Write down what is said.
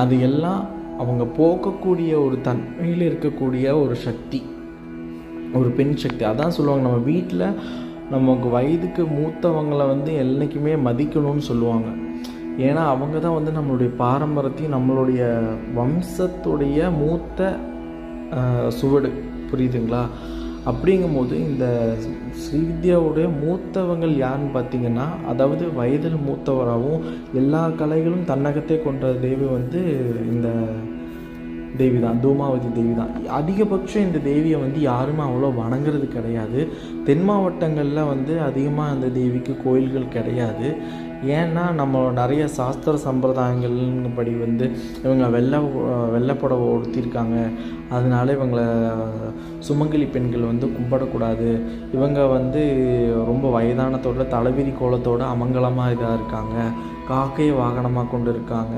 அது எல்லாம் அவங்க போக்கக்கூடிய ஒரு தன்மையில் இருக்கக்கூடிய ஒரு சக்தி ஒரு பெண் சக்தி. அதான் சொல்லுவாங்க நம்ம வீட்டில் நமக்கு வயதுக்கு மூத்தவங்களை வந்து என்றைக்குமே மதிக்கணும்னு சொல்லுவாங்க. ஏன்னா அவங்க தான் வந்து நம்மளுடைய பாரம்பரியத்தையும் நம்மளுடைய வம்சத்துடைய மூத்த சுவடு. புரியுதுங்களா? அப்படிங்கும்போது இந்த ஸ்ரீவித்யாவுடைய மூத்தவங்கள் யாருன்னு பார்த்தீங்கன்னா அதாவது வயதில் மூத்தவராகவும் எல்லா கலைகளும் தன்னகத்தே கொண்ட தேவி வந்து இந்த தேவி தான் தூமாவதி தேவி தான் அதிகபட்சம் இந்த தேவியை வந்து யாருமே அவ்வளோ வணங்குறது கிடையாது. தென் மாவட்டங்களில் வந்து அதிகமாக அந்த தேவிக்கு கோயில்கள் கிடையாது. ஏன்னா நம்ம நிறைய சாஸ்திர சம்பிரதாயங்கள் படி வந்து இவங்க வெள்ளை வெள்ளைப்புடவை உடுத்திருக்காங்க. அதனால இவங்களை சுமங்கலி பெண்கள் வந்து கும்பிடக்கூடாது. இவங்க வந்து ரொம்ப வயதானத்தோட தலைவிரி கோலத்தோட அமங்கலமாக இதாக இருக்காங்க. காக்கையை வாகனமாக கொண்டு இருக்காங்க.